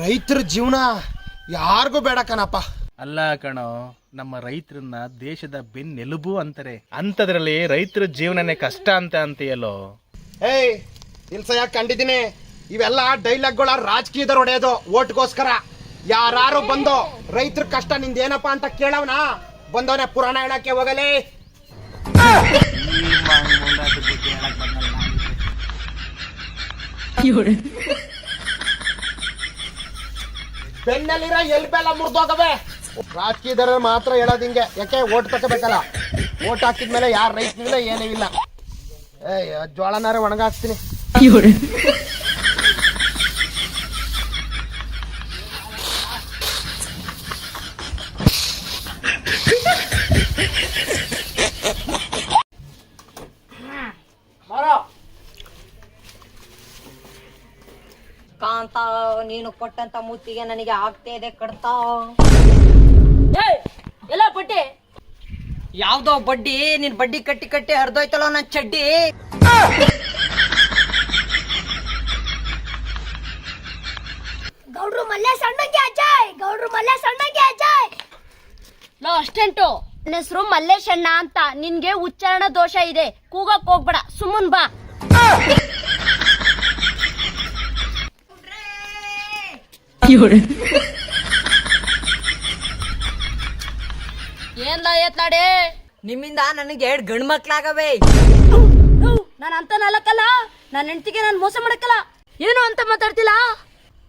ರೈತರ ಜೀವನ ಯಾರಿಗೂ ಬೇಡ ಕಣಪ್ಪ. ಅಲ್ಲ ಕಣೋ ನಮ್ಮ ರೈತರನ್ನ ದೇಶದ ಬೆನ್ನೆಲುಬು ಅಂತಾರೆ. ಅಂತದ್ರಲ್ಲಿ ರೈತರ ಜೀವನನೇ ಕಷ್ಟ ಅಂತ ಅಂತೀಯಲ್ಲೋ. ಏಯ್ ಇಲ್ಸಯ್ಯ ಕಂಡಿದ್ದೀನಿ? ಇವೆಲ್ಲ ಡೈಲಾಗ್ಗಳ ರಾಜಕೀಯದವ್ರು ಹೊಡೆಯೋದು ಓಟ್ಗೋಸ್ಕರ ಯಾರು ಬಂದು ರೈತರ ಕಷ್ಟ ನಿಂದೇನಪ್ಪ ಅಂತ ಕೇಳವನ, ಬಂದವನೇ ಪುರಾಣ ಹೇಳಕ್ಕೆ ಹೋಗಲಿ. ಬೆನ್ನಲ್ಲಿರೋ ಎಲ್ಬೆಲ್ಲ ಮುರಿದೋಗವೆ. ರಾಜಕೀಯದರ ಮಾತ್ರ ಹೇಳೋದು ಹಿಂಗೆ. ಯಾಕೆ ಓಟ್ ತಗೋಬೇಕಲ್ಲ? ಓಟ್ ಹಾಕಿದ್ಮೇಲೆ ಯಾರು ರೈತನಿಲ್ಲ ಏನೂ ಇಲ್ಲ. ಏಯ್ ಜೋಳನಾರ ಒಣಗಾಕ್ತೀನಿ. ಕಾಂತ ನೀನು ಕೊಟ್ಟಂತ ಮುತ್ತಿಗೆ ನನಗೆ ಆಗ್ತಾ ಇದೆ ಕಡ್ತ. ಎಲ್ಲ ಬಡ್ಡಿ? ಯಾವ್ದೋ ಬಡ್ಡಿ ನಿನ್ ಬಡ್ಡಿ ಕಟ್ಟಿ ಕಟ್ಟಿ ಹರಿದೋಯ್ತಲ್ಲ ನನ್ ಚಡ್ಡಿ? ಗೌಡ್ರು ಮಲ್ಲೆ ಸಣ್ಣಗೆ ಅಜಯ್ ಗೌಡ್ರು ಮಲ್ಲೆ ಸಣ್ಣಗೆ ಅಜಯ್. ನಾ ಅಷ್ಟೆಂಟು. ನನ್ನ ಹೆಸರು ಮಲ್ಲೇಶಣ್ಣ ಅಂತ. ನಿನ್ಗೆ ಉಚ್ಚಾರಣ ದೋಷ ಇದೆ. ಕೂಗಕ್ ಹೋಗ್ಬೇಡ. ಸುಮ್ಮನ್ ಬಾ. ಏನ್ಲ ಏತ್ಲಾಡೆ? ನಿಮ್ಮಿಂದ ನನಗೆ ಎರಡ್ ಗಂಡ್ ಮಕ್ಳಾಗವೆ. ನಾನು ಅಂತ ನಾಲ್ಕಲ್ಲ ನನ್ನ ಹೆಂಡತಿಗೆ ನಾನು ಮೋಸ ಮಾಡಕ್ಕಲ್ಲ. ಏನು ಅಂತ ಮಾತಾಡ್ತಿಲ್ಲ?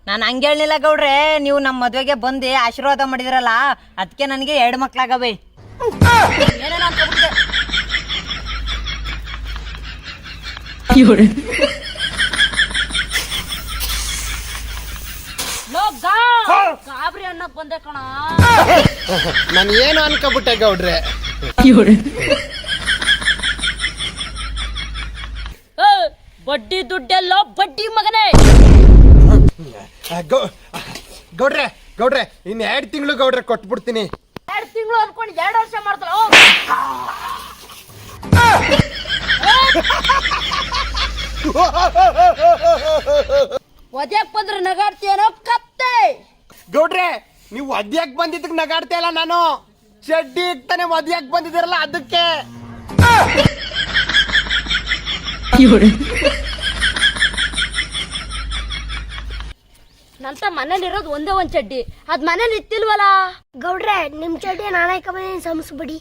ನಾನು ಹಂಗೆ ಹೇಳಿಲ್ಲ ಗೌಡ್ರೆ ನೀವು ನಮ್ಮ ಮದುವೆಗೆ ಬಂದು ಆಶೀರ್ವಾದ ಮಾಡಿದ್ರಲ್ಲ ಅದಕ್ಕೆ ನನಗೆ ಎರಡ್ ಮಕ್ಳಾಗವೆ. ಏನೇನ ಅನ್ಕೊಂಡ್ಬಿಟ್ಟೆ ಗಾಬರಿ ಅನ್ನಕ್ ಬಂದೆ ಕಣ. ನಾನು ಏನು ಅನ್ಕೊಬಿಟ್ಟೆ ಗೌಡ್ರೆ? ಬಡ್ಡಿ ದುಡ್ಡೆಲ್ಲ ಬಡ್ಡಿ ಮಗನೇ. ಗೌಡ್ರೆ ಗೌಡ್ರೆ ಇನ್ ಎರಡು ತಿಂಗಳು ಗೌಡ್ರೆ ಕೊಟ್ಬಿಡ್ತೀನಿ. ಎರಡು ತಿಂಗಳು ಅನ್ಕೊಂಡು ಎರಡು ವರ್ಷ ಮಾಡ್ತಾರ ಒದ್ಯಾಕ್ ಬಂದ್ರೆ ನಗಾಡ್ತೀಯನೋ? ನೀವು ಒದ್ಯಾಕ್ ಬಂದಿದ್ದಕ್ಕೆ ನಗಾಡ್ತಾ ಇಲ್ಲ ನಾನು. ಚಡ್ಡಿ ಇಕ್ತಾನೆ ಒದ್ಯಾಕ್ ಬಂದಿದ್ದೀರಲ್ಲ ಅದಕ್ಕೆ. ನಂತ ಮನೇಲಿರೋದು ಒಂದೇ ಒಂದ್ ಚಡ್ಡಿ ಅದ್ ಮನೇಲಿ ಇತ್ತಿಲ್ವಲ್ಲ ಗೌಡ್ರೆ ನಿಮ್ ಚಡ್ಡಿ ನಾನಾಯ್ಕ ಬಂದಿದ್ದೀನಿ ಸಂಸ್ಬಿಡಿ.